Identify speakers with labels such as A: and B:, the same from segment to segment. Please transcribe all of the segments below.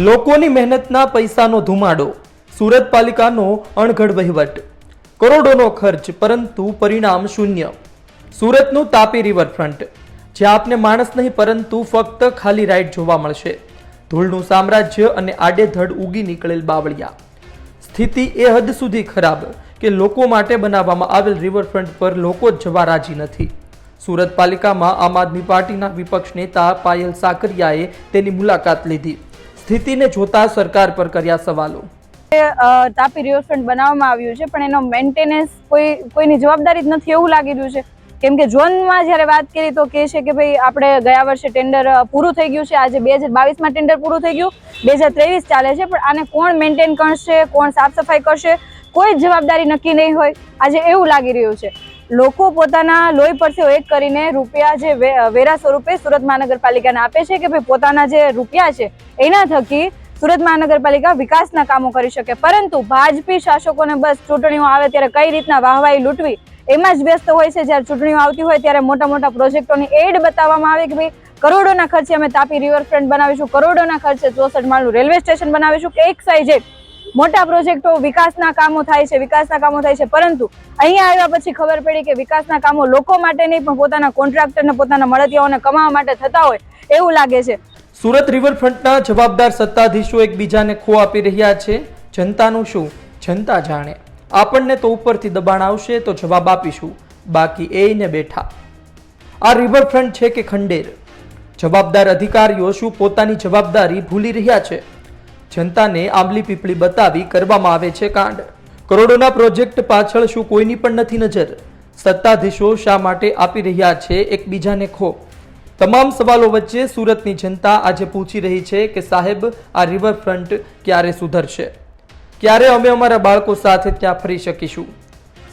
A: લોકોની મહેનતના પૈસાનો ધુમાડો, સુરત પાલિકાનો અણઘડ વહીવટ, કરોડોનો ખર્ચ, પરંતુ પરિણામ શૂન્ય. સુરતનું તાપી રિવરફ્રન્ટ જ્યાં આપને માણસ નહીં, પરંતુ ફક્ત ખાલી રાઈડ જોવા મળશે. ધૂળનું સામ્રાજ્ય અને આડેધડ ઉગી નીકળેલ બાવળિયા. સ્થિતિ એ હદ સુધી ખરાબ કે લોકો માટે બનાવવામાં આવેલ રિવરફ્રન્ટ પર લોકો જ જવા રાજી નથી. સુરત પાલિકામાં આમ આદમી પાર્ટીના વિપક્ષ નેતા પાયલ સાકરિયાએ તેની મુલાકાત લીધી. સ્થિતિને જોતા સરકાર પર કર્યા સવાલો.
B: તાપી રિવરફ્રન્ટ બનાવવામાં આવ્યું છે, પણ એનો મેન્ટેનન્સ કોઈ, કોઈની જવાબદારી જ નથી એવું લાગી રહ્યું છે. કેમ કે ઝોનમાં જ્યારે વાત કરી તો કહે છે કે ભાઈ, આપણે ગયા વર્ષે ટેન્ડર પૂરું થઈ ગયું છે, આજે બે હજાર બાવીસમાં ટેન્ડર પૂરું થઈ ગયું, બે હજાર ત્રેવીસ ચાલે છે, પણ આને કોણ મેન્ટેન કરશે, કોણ સાફ સફાઈ કરશે, કોઈ જવાબદારી નક્કી નહીં હોય. આજે એવું લાગી રહ્યું છે. લોકો પોતાના લોહી પરસેવો એક કરીને રૂપિયા જે વેરા સ્વરૂપે સુરત મહાનગરપાલિકાને આપે છે કે ભાઈ પોતાના જે રૂપિયા છે, એના થકી સુરત મહાનગરપાલિકા વિકાસના કામો કરી શકે. પરંતુ ભાજપી શાસકોને બસ ચૂંટણીઓ આવે ત્યારે કઈ રીતના વાહવાઈ લૂંટવી, એમાં જ વ્યસ્ત હોય છે. જ્યારે ચૂંટણીઓ આવતી હોય ત્યારે મોટા મોટા પ્રોજેક્ટોની એડ બતાવવામાં આવે કે ભાઈ કરોડોના ખર્ચે અમે તાપી રિવરફ્રન્ટ બનાવીશું, કરોડોના ખર્ચે ચોસઠ માળનું રેલવે સ્ટેશન બનાવીશું, કે એક સાઈઝ મોટા પ્રોજેક્ટો વિકાસના કામો થાય છે, વિકાસના કામો થાય છે. પરંતુ અહીંયા આવ્યા પછી ખબર પડી કે વિકાસના કામો લોકો માટે નહીં, પણ પોતાના કોન્ટ્રાક્ટરને પોતાના મળતિયાઓને કમાવા માટે થતા હોય એવું લાગે છે.
A: સુરત રિવરફ્રન્ટના જવાબદાર સત્તાધીશો એકબીજાને ખો આપી રહ્યા છે. જનતાનું શું? જનતા જાણે. આપણને તો ઉપરથી દબાણ આવશે તો જવાબ આપીશું. બાકી એને બેઠા. આ રિવરફ્રન્ટ છે કે ખંડેર? જવાબદાર અધિકારીઓ શું પોતાની જવાબદારી ભૂલી રહ્યા છે? જનતાને આંબલી પીપળી બતાવી કરવામાં આવે છે કાંડ. કરોડોના પ્રોજેક્ટ પાછળ શું કોઈની પણ નથી નજર? સત્તાધીશો શા માટે આપી રહ્યા છે એકબીજાને ખો તમામ સવાલો વચ્ચે સુરતની જનતા આજે પૂછી રહી છે કે સાહેબ, આ રિવરફ્રન્ટ ક્યારે સુધરશે? ક્યારે અમે અમારા બાળકો સાથે ત્યાં ફરી શકીશું?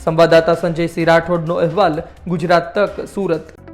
A: સંવાદદાતા સંજય સિંહ રાઠોડનો અહેવાલ ગુજરાત તક, સુરત.